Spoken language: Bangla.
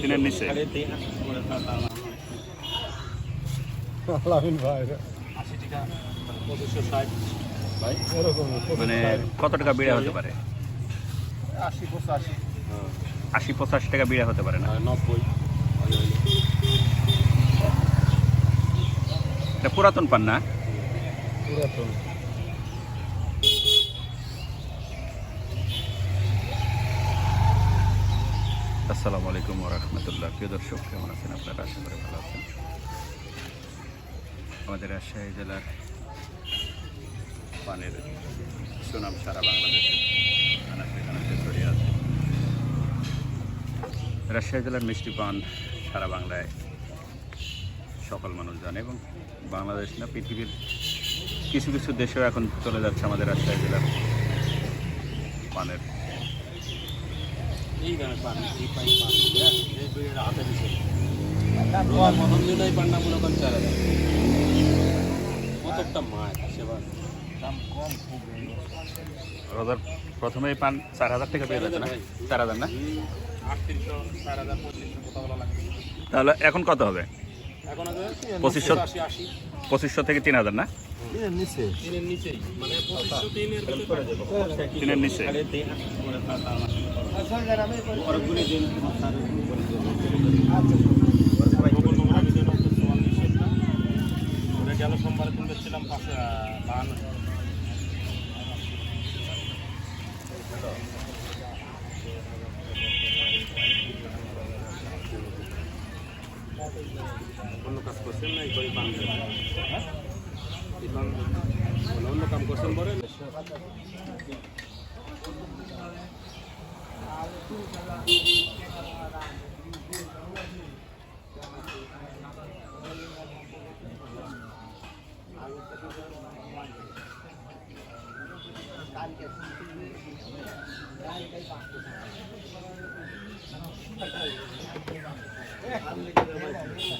তিনের নিচে। মানে কত টাকা বিড়া হতে পারে? আশি পঁচাশি। আশি পঁচাশি টাকা বিড়া হতে পারে না? নব্বই। এটা পুরাতন পান না? পুরাতন। আসসালামু আলাইকুম রহমতুল্লাহ। প্রিয় দর্শক, কেমন আছেন আপনারা? আশা করে ভালো আছেন। আমাদের রাজশাহী জেলার পানের সুনাম সারা বাংলাদেশে আছে। রাজশাহী জেলার মিষ্টি পান সারা বাংলায় সকল মানুষ জানে এবং বাংলাদেশ না, পৃথিবীর কিছু কিছু দেশেও এখন চলে যাচ্ছে আমাদের রাজশাহী জেলার পানের এই পান এই পাই পান এই বিড়ির হাতে দিছে। প্রথম দিন এই মনে করেন চার হাজার কতটা মাছ সেবার দাম কম খুব। রোজার প্রথমেই পান চার হাজার টাকা পেয়ে যাচ্ছে না? চার হাজার না? তাহলে এখন কত হবে? পঁচিশশো আশি। পঁচিশশো থেকে তিন হাজার না? তিনের মানে নিচে। না ওটা গেল সোমবার কিনতে ছিলাম? পাঁচশো বাহান্ন। অন্য কাজ করছেন না এই পান এখন মানে অন্য কাম করছেন বলেন Thank.